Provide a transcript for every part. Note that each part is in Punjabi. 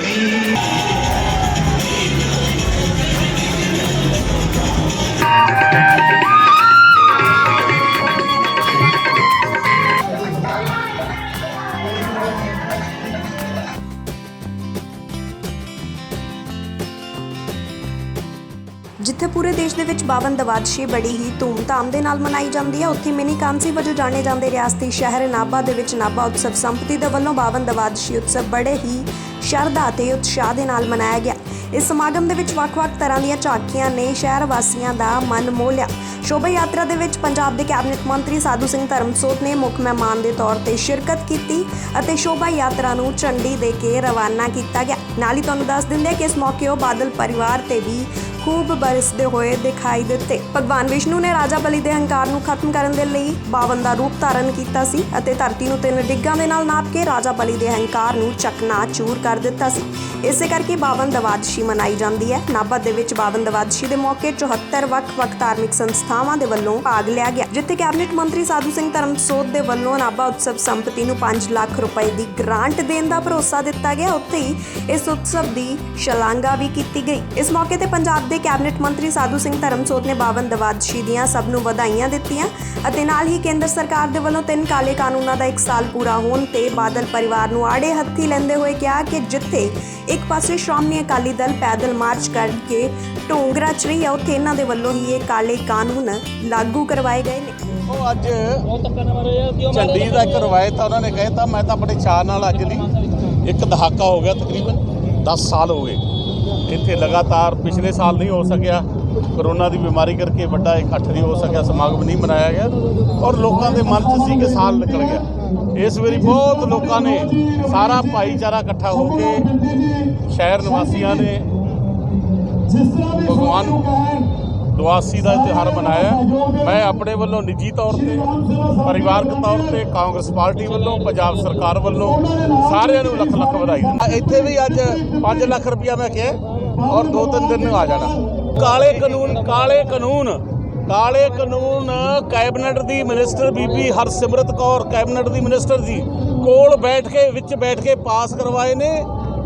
Thank you. ਜਿੱਥੇ ਪੂਰੇ ਦੇਸ਼ ਦੇ ਵਿੱਚ ਬਾਵਨ ਦਵਾਦਸ਼ੀ ਬੜੀ ਹੀ ਧੂਮਧਾਮ ਦੇ ਨਾਲ ਮਨਾਈ ਜਾਂਦੀ ਹੈ, ਉੱਥੇ ਮਿਨੀ ਕਾਂਸੀ ਵਜੋਂ ਜਾਣੇ ਜਾਂਦੇ ਰਿਆਸਤੀ ਸ਼ਹਿਰ ਨਾਭਾ ਦੇ ਵਿੱਚ ਨਾਭਾ ਉਤਸਵ ਸੰਪਤੀ ਦੇ ਵੱਲੋਂ ਬਾਵਨ ਦਵਾਦਸ਼ੀ ਉਤਸਵ ਬੜੇ ਹੀ ਸ਼ਰਧਾ ਤੇ ਉਤਸ਼ਾਹ ਦੇ ਨਾਲ ਮਨਾਇਆ ਗਿਆ। ਇਸ ਸਮਾਗਮ ਦੇ ਵਿੱਚ ਵੱਖ-ਵੱਖ ਤਰ੍ਹਾਂ ਦੀਆਂ ਝਾਕੀਆਂ ਨੇ ਸ਼ਹਿਰ ਵਾਸੀਆਂ ਦਾ ਮਨ ਮੋਹ ਲਿਆ। ਸ਼ੋਭਾ ਯਾਤਰਾ ਦੇ ਵਿੱਚ ਪੰਜਾਬ ਦੇ ਕੈਬਨਿਟ ਮੰਤਰੀ ਸਾਧੂ ਸਿੰਘ ਧਰਮਸੋਤ ਨੇ ਮੁੱਖ ਮਹਿਮਾਨ ਦੇ ਤੌਰ ਤੇ ਸ਼ਿਰਕਤ ਕੀਤੀ ਅਤੇ ਸ਼ੋਭਾ ਯਾਤਰਾ ਨੂੰ ਝੰਡੀ ਦੇ ਕੇ ਰਵਾਨਾ ਕੀਤਾ ਗਿਆ। ਨਾਲ ਹੀ ਤੁਹਾਨੂੰ ਦੱਸ ਦਿੰਦੇ ਕਿ ਇਸ ਮੌਕੇ ਉਹ ਬਾਦਲ ਪਰਿਵਾਰ ਤੇ ਵੀ ਖੂਬ ਬਰਸਦੇ ਹੋਏ ਦਿਖਾਈ ਦਿੱਤੇ। ਭਗਵਾਨ ਵਿਸ਼ਨੂੰ ਨੇ ਰਾਜਾ ਬਲੀ ਦੇ ਹੰਕਾਰ ਨੂੰ ਖਤਮ ਕਰਨ ਦੇ ਲਈ ਬਾਵਨ ਦਾ ਰੂਪ ਧਾਰਨ ਕੀਤਾ ਸੀ ਅਤੇ ਧਰਤੀ ਨੂੰ ਤਿੰਨ ਡਿੱਗਾਂ ਦੇ ਨਾਲ ਨਾਪ ਕੇ ਰਾਜਾ ਬਲੀ ਦੇ ਹੰਕਾਰ ਨੂੰ ਚਕਨਾ ਕਰ ਦਿੱਤਾ ਸੀ। ਇਸੇ ਕਰਕੇ ਬਾਵਨ ਦਵਾਦਸ਼ੀ ਮਨਾਈ ਜਾਂਦੀ ਹੈ। ਨਾਭਾ ਦੇ ਵਿੱਚ ਬਾਵਨ ਦਵਾਦਸ਼ੀ ਦੇ ਮੌਕੇ 74 ਵੱਖ-ਵੱਖ ਧਾਰਮਿਕ ਸੰਸਥਾਵਾਂ ਦੇ ਵੱਲੋਂ ਭਾਗ ਲਿਆ ਗਿਆ, ਜਿੱਥੇ ਕੈਬਨਿਟ ਮੰਤਰੀ ਸਾਧੂ ਸਿੰਘ ਧਰਮਸੋਤ ਦੇ ਵੱਲੋਂ ਨਾਭਾ ਉਤਸਵ ਸੰਪਤੀ ਨੂੰ 5 ਲੱਖ ਰੁਪਏ ਦੀ ਗ੍ਰਾਂਟ ਦੇਣ ਦਾ ਭਰੋਸਾ ਦਿੱਤਾ ਗਿਆ। ਉੱਥੇ ਹੀ ਇਸ ਉਤਸਵ ਦੀ ਸ਼ਲਾਘਾ ਵੀ ਕੀਤੀ ਗਈ। ਇਸ ਮੌਕੇ ਤੇ ਪੰਜਾਬ ਦੇ ਕੈਬਨਿਟ ਮੰਤਰੀ ਸਾਧੂ ਸਿੰਘ ਧਰਮਸੋਤ ਨੇ ਬਾਵਨ ਦਵਾਦਸ਼ੀ ਦੀਆਂ ਸਭ ਨੂੰ ਵਧਾਈਆਂ ਦਿੱਤੀਆਂ ਅਤੇ ਨਾਲ ਹੀ ਕੇਂਦਰ ਸਰਕਾਰ ਦੇ ਵੱਲੋਂ ਤਿੰਨ ਕਾਲੇ ਕਾਨੂੰਨਾਂ ਦਾ ਇੱਕ ਸਾਲ ਪੂਰਾ ਹੋਣ ਤੇ ਬਾਦਲ ਪਰਿਵਾਰ ਨੂੰ ਆੜੇ ਹੱਥੀ ਲੈਂਦੇ ਹੋਏ ਕਿਹਾ ਕਿ ਜਿੱਥੇ ਇੱਕ ਪਾਸੇ ਸ਼੍ਰੋਮਣੀ ਅਕਾਲੀ ਦਲ ਪੈਦਲ ਮਾਰਚ ਕਰਕੇ ਢੋਂਗਰਾ ਚ ਰਹੀ ਹੈ ਉੱਥੇ ਇਹਨਾਂ ਦੇ ਵੱਲੋਂ ਹੀ ਇਹ ਕਾਲੇ ਕਾਨੂੰਨ ਲਾਗੂ ਕਰਵਾਏ ਗਏ ਨੇ। ਉਹ ਅੱਜ ਝੰਡੀ ਦਾ ਇੱਕ ਰਵਾਇਤ ਆ ਉਹਨਾਂ ਨੇ ਕਹਿਤਾ ਮੈਂ ਤਾਂ ਬੜੇ ਚਾਅ ਨਾਲ ਅੱਜ ਦੀ ਇੱਕ ਦਹਾਕਾ ਹੋ ਗਿਆ ਤਕਰੀਬਨ 10 ਸਾਲ ਹੋ ਗਏ। ਇੱਥੇ ਲਗਾਤਾਰ ਪਿਛਲੇ ਸਾਲ ਨਹੀਂ ਹੋ ਸਕਿਆ। ਕਰੋਨਾ ਦੀ ਬਿਮਾਰੀ ਕਰਕੇ ਵੱਡਾ ਇਕੱਠ ਨਹੀਂ ਹੋ ਸਕਿਆ, ਸਮਾਗਮ ਨਹੀਂ ਮਨਾਇਆ ਗਿਆ ਔਰ ਲੋਕਾਂ ਦੇ ਮਨ 'ਚ ਸੀ ਕਿ ਸਾਲ ਨਿਕਲ ਗਿਆ। ਇਸ ਵਾਰੀ ਬਹੁਤ ਲੋਕਾਂ ਨੇ ਸਾਰਾ ਭਾਈਚਾਰਾ ਇਕੱਠਾ ਹੋ ਕੇ ਸ਼ਹਿਰ ਨਿਵਾਸੀਆਂ ਨੇ ਭਗਵਾਨ ਦੁਆਸੀ ਦਾ ਤਿਉਹਾਰ ਮਨਾਇਆ ਮੈਂ ਆਪਣੇ ਵੱਲੋਂ ਨਿੱਜੀ ਤੌਰ ਤੇ, ਪਰਿਵਾਰਕ ਤੌਰ ਤੇ, ਕਾਂਗਰਸ ਪਾਰਟੀ ਵੱਲੋਂ, ਪੰਜਾਬ ਸਰਕਾਰ ਵੱਲੋਂ ਸਾਰਿਆਂ ਨੂੰ ਲੱਖ ਲੱਖ ਵਧਾਈ ਦਿੰਦਾ। ਇੱਥੇ ਵੀ ਅੱਜ 5 ਲੱਖ ਰੁਪਇਆ ਮੈਂ ਕਿਹਾ ਔਰ ਦੋ ਤਿੰਨ ਦਿਨ ਨੂੰ ਆ ਜਾਣਾ। ਕਾਲੇ ਕਾਨੂੰਨ ਕਾਲੇ ਕਾਨੂੰਨ ਕਾਲੇ ਕਾਨੂੰਨ, ਕੈਬਨਿਟ ਦੀ ਮਿਨਿਸਟਰ ਬੀਬੀ ਹਰਸਿਮਰਤ ਕੌਰ, ਕੈਬਨਿਟ ਦੀ ਮਿਨਿਸਟਰ ਜੀ, ਕੋਲ ਬੈਠ ਕੇ, ਵਿੱਚ ਬੈਠ ਕੇ ਪਾਸ ਕਰਵਾਏ ਨੇ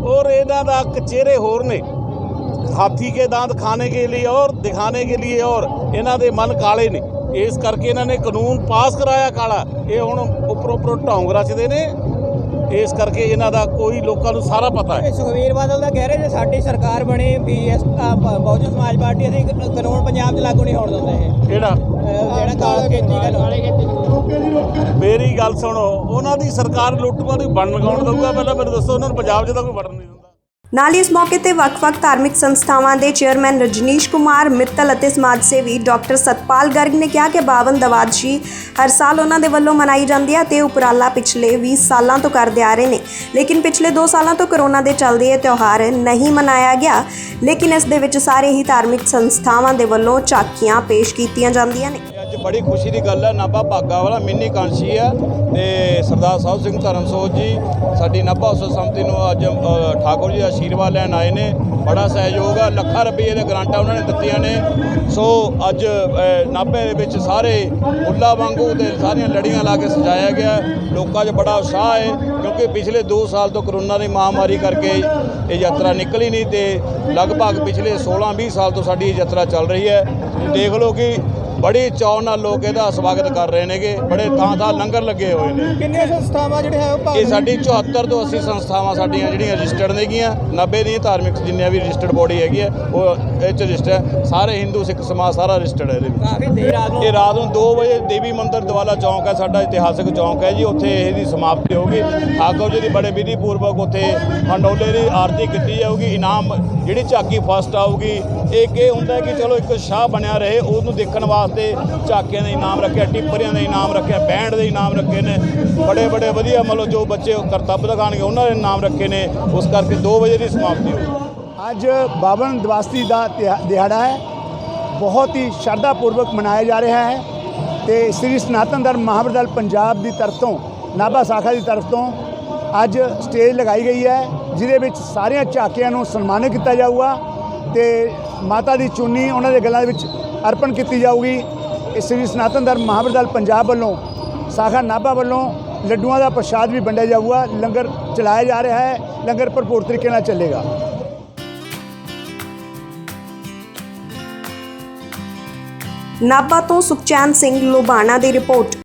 ਔਰ ਇਹਨਾਂ ਦਾ ਕਚਹਿਰੇ ਹੋਰ ਨੇ। ਹਾਥੀ ਕੇ दांत ਖਾਣੇ ਕੇ ਲਈ ਔਰ ਦਿਖਾਣੇ ਕੇ ਲਈ ਔਰ ਇਹਨਾਂ ਦੇ ਮਨ ਕਾਲੇ ਨੇ। ਇਸ ਕਰਕੇ ਇਹਨਾਂ ਨੇ ਕਾਨੂੰਨ ਪਾਸ ਕਰਾਇਆ ਕਾਲਾ। ਇਹ ਹੁਣ ਉੱਪਰੋਂ ਉੱਪਰੋਂ ਢੌਂਗ ਰਚਦੇ ਨੇ। ਇਸ ਕਰਕੇ ਇਹਨਾਂ ਦਾ ਕੋਈ ਲੋਕਾਂ ਨੂੰ ਸਾਰਾ ਪਤਾ ਹੈ। ਸੁਖਵੀਰ ਬਾਦਲ ਦਾ ਕਹਿ ਰਹੇ ਜੇ ਸਾਡੀ ਸਰਕਾਰ ਬਣੇ ਬੀਐਸ ਬਹੁਜਨ ਸਮਾਜ ਪਾਰਟੀ ਅਸੀਂ ਕਾਨੂੰਨ ਪੰਜਾਬ 'ਚ ਲਾਗੂ ਨਹੀਂ ਹੋਣ ਦਿੰਦੇ ਇਹ। ਕਿਹੜਾ? ਜਿਹੜਾ ਕਾਲ ਖੇਤੀ ਮੇਰੀ ਗੱਲ ਸੁਣੋ ਉਹਨਾਂ ਦੀ ਸਰਕਾਰ ਲੁੱਟਮਾਂ ਦੀ ਬਣ ਲਗਾਉਣ ਦਊਗਾ ਪਹਿਲਾਂ ਮੈਨੂੰ ਦੱਸੋ ਉਹਨਾਂ ਨੂੰ ਪੰਜਾਬ 'ਚ ਤਾਂ ਕੋਈ ਵੜਨ ਨਹੀਂ ਨਾਲ ਹੀ ਇਸ ਮੌਕੇ ਤੇ ਵੱਖ-ਵੱਖ ਧਾਰਮਿਕ ਸੰਸਥਾਵਾਂ ਦੇ ਚੇਅਰਮੈਨ ਰਜਨੀਸ਼ ਕੁਮਾਰ, ਮਿੱਤਲ ਅਤੇ ਸਮਾਜ ਸੇਵੀ ਡਾਕਟਰ ਸਤਪਾਲ ਗਰਗ ਨੇ ਕਿਹਾ ਕਿ ਬਾਵਨ ਦਵਾਦਸ਼ੀ ਹਰ ਸਾਲ ਉਹਨਾਂ ਦੇ ਵੱਲੋਂ ਮਨਾਈ ਜਾਂਦੀ ਹੈ ਤੇ ਉਪਰਾਲਾ ਪਿਛਲੇ 20 ਸਾਲਾਂ ਤੋਂ ਕਰਦੇ ਆ ਰਹੇ ਨੇ। ਲੇਕਿਨ ਪਿਛਲੇ 2 ਸਾਲਾਂ ਤੋਂ ਕਰੋਨਾ ਦੇ ਚੱਲਦੇ ਇਹ ਤਿਉਹਾਰ ਨਹੀਂ ਮਨਾਇਆ ਗਿਆ। ਲੇਕਿਨ ਇਸ ਦੇ ਵਿੱਚ ਸਾਰੇ ਹੀ ਧਾਰਮਿਕ ਸੰਸਥਾਵਾਂ ਦੇ ਵੱਲੋਂ ਝਾਕੀਆਂ ਪੇਸ਼ ਕੀਤੀਆਂ ਜਾਂਦੀਆਂ ਨੇ। ਬੜੀ ਖੁਸ਼ੀ ਦੀ ਗੱਲ ਹੈ। ਨਾਭਾ ਭਾਗਾ ਵਾਲਾ ਮਿੰਨੀ ਕਾਂਸ਼ੀ ਹੈ ਤੇ ਸਰਦਾਰ ਸਾਹਿਬ ਸਿੰਘ ਧਰਮਸੋਤ ਜੀ, ਸਾਡੀ ਨਾਭਾ ਉਸ ਸੰਮਤੀ ਨੂੰ ਅੱਜ ਠਾਕੁਰ ਜੀ ਦਾ ਆਸ਼ੀਰਵਾਦ ਲੈਣ ਆਏ ਨੇ। ਬੜਾ ਸਹਿਯੋਗ ਆ ਲੱਖਾਂ ਰੁਪਏ ਦੇ ਗ੍ਰਾਂਟਾਂ ਉਹਨਾਂ ਨੇ ਦਿੱਤੀਆਂ ਨੇ। ਸੋ ਅੱਜ ਨਾਭੇ ਦੇ ਵਿੱਚ ਸਾਰੇ ਫੁੱਲਾਂ ਵਾਂਗੂ ਤੇ ਸਾਰੀਆਂ ਲੜੀਆਂ ਲਾ ਕੇ ਸਜਾਇਆ ਗਿਆ ਲੋਕਾਂ 'ਚ ਬੜਾ ਉਤਸ਼ਾਹ ਹੈ, ਕਿਉਂਕਿ ਪਿਛਲੇ 2 ਸਾਲ ਤੋਂ ਕਰੋਨਾ ਦੀ ਮਹਾਮਾਰੀ ਕਰਕੇ ਇਹ ਯਾਤਰਾ ਨਿਕਲੀ ਨਹੀਂ ਤੇ ਲਗਭਗ ਪਿਛਲੇ 16-20 ਸਾਲ ਤੋਂ ਸਾਡੀ ਇਹ ਯਾਤਰਾ ਚੱਲ ਰਹੀ ਹੈ। ਦੇਖ ਲਓ ਕਿ ਬੜੀ ਚਾਅ ਨਾਲ ਲੋਕ ਇਹਦਾ ਸਵਾਗਤ ਕਰ ਰਹੇ ਨੇਗੇ। ਬੜੇ ਥਾਂ ਥਾਂ ਲੰਗਰ ਲੱਗੇ ਹੋਏ ਨੇ। ਕਿੰਨੀਆਂ ਸੰਸਥਾਵਾਂ ਜਿਹੜੇ ਹੈ ਉਹ ਇਹ ਸਾਡੀ 74 ਤੋਂ 80 ਸੰਸਥਾਵਾਂ ਸਾਡੀਆਂ ਜਿਹੜੀਆਂ ਰਜਿਸਟਰਡ ਨੇਗੀਆਂ। 90 ਦੀਆਂ ਧਾਰਮਿਕ ਜਿੰਨੀਆਂ ਵੀ ਰਜਿਸਟਰਡ ਬੋਡੀ ਹੈਗੀ ਹੈ ਉਹ ਇਹ ਚ ਰਜਿਸਟਰ ਹੈ। ਸਾਰੇ ਹਿੰਦੂ ਸਿੱਖ ਸਮਾਜ ਸਾਰਾ ਰਜਿਸਟਰਡ ਹੈ ਇਹਦੇ ਵਿੱਚ। ਇਹ ਰਾਤ ਨੂੰ 2 ਵਜੇ ਦੇਵੀ ਮੰਦਿਰ ਦਵਾਲਾ ਚੌਂਕ ਹੈ ਸਾਡਾ ਇਤਿਹਾਸਕ ਚੌਂਕ ਹੈ ਜੀ। ਉੱਥੇ ਇਹਦੀ ਸਮਾਪਤੀ ਹੋਊਗੀ। ਠਾਕੁਰ ਜੀ ਦੀ ਬੜੇ ਵਿਧੀ ਪੂਰਵਕ ਉੱਥੇ ਹੰਡੋਲੇ ਦੀ ਆਰਤੀ ਕੀਤੀ ਜਾਊਗੀ। ਇਨਾਮ ਜਿਹੜੀ ਝਾਕੀ ਫਸਟ ਆਊਗੀ, ਇੱਕ ਇਹ ਹੁੰਦਾ ਕਿ ਚਲੋ ਇੱਕ ਸ਼ਾਹ ਬਣਿਆ ਰਹੇ, ਉਹਨੂੰ ਦੇਖਣ ਵਾਸਤੇ ਝਾਕੀਆਂ ਦੇ ਇਨਾਮ ਰੱਖਿਆ, ਟਿੱਪਰੀਆਂ ਦੇ ਇਨਾਮ ਰੱਖਿਆ, ਬੈਂਡ ਦੇ ਇਨਾਮ ਰੱਖੇ ਨੇ। ਬੜੇ ਬੜੇ ਵਧੀਆ ਮਤਲਬ ਜੋ ਬੱਚੇ ਕਰਤੱਵ ਦਿਖਾਣਗੇ ਉਹਨਾਂ ਦੇ ਇਨਾਮ ਰੱਖੇ ਨੇ। ਉਸ ਕਰਕੇ 2 ਵਜੇ ਦੀ ਸਮਾਪਤੀ ਹੋਈ ਅੱਜ ਬਾਵਨ ਦਿਵਾਸੀ ਦਾ ਤਿਹਾ- ਦਿਹਾੜਾ ਹੈ। ਬਹੁਤ ਹੀ ਸ਼ਰਧਾ ਪੂਰਵਕ ਮਨਾਇਆ ਜਾ ਰਿਹਾ ਹੈ ਤੇ ਸ੍ਰੀ ਸਨਾਤਨ ਧਰਮ ਮਹਾਂਪੁਰ ਦਲ ਪੰਜਾਬ ਦੀ ਤਰਫ ਤੋਂ, ਨਾਭਾ ਸਾਖਾ ਦੀ ਤਰਫ ਤੋਂ ਅੱਜ ਸਟੇਜ ਲਗਾਈ ਗਈ ਹੈ, ਜਿਹਦੇ ਵਿੱਚ ਸਾਰੀਆਂ ਝਾਕੀਆਂ ਨੂੰ ਸਨਮਾਨਿਤ ਕੀਤਾ ਜਾਊਗਾ ਤੇ ਮਾਤਾ ਦੀ ਚੁੰਨੀ ਉਹਨਾਂ ਦੇ ਗਲਾਂ ਦੇ ਵਿੱਚ ਅਰਪਣ ਕੀਤੀ ਜਾਊਗੀ। ਇਸ ਸ੍ਰੀ ਸਨਾਤਨ ਧਰਮ ਮਹਾਂਪੁਰ ਪੰਜਾਬ ਵੱਲੋਂ, ਸਾਖਾ ਨਾਭਾ ਵੱਲੋਂ ਲੱਡੂਆਂ ਦਾ ਪ੍ਰਸ਼ਾਦ ਵੀ ਵੰਡਿਆ ਜਾਊਗਾ। ਲੰਗਰ ਚਲਾਇਆ ਜਾ ਰਿਹਾ ਹੈ, ਲੰਗਰ ਭਰਪੂਰ ਤਰੀਕੇ ਨਾਲ ਚੱਲੇਗਾ। ਨਾਭਾ ਤੋਂ ਸੁਖਚੈਨ ਸਿੰਘ ਲੋਬਾਣਾ ਦੀ ਰਿਪੋਰਟ।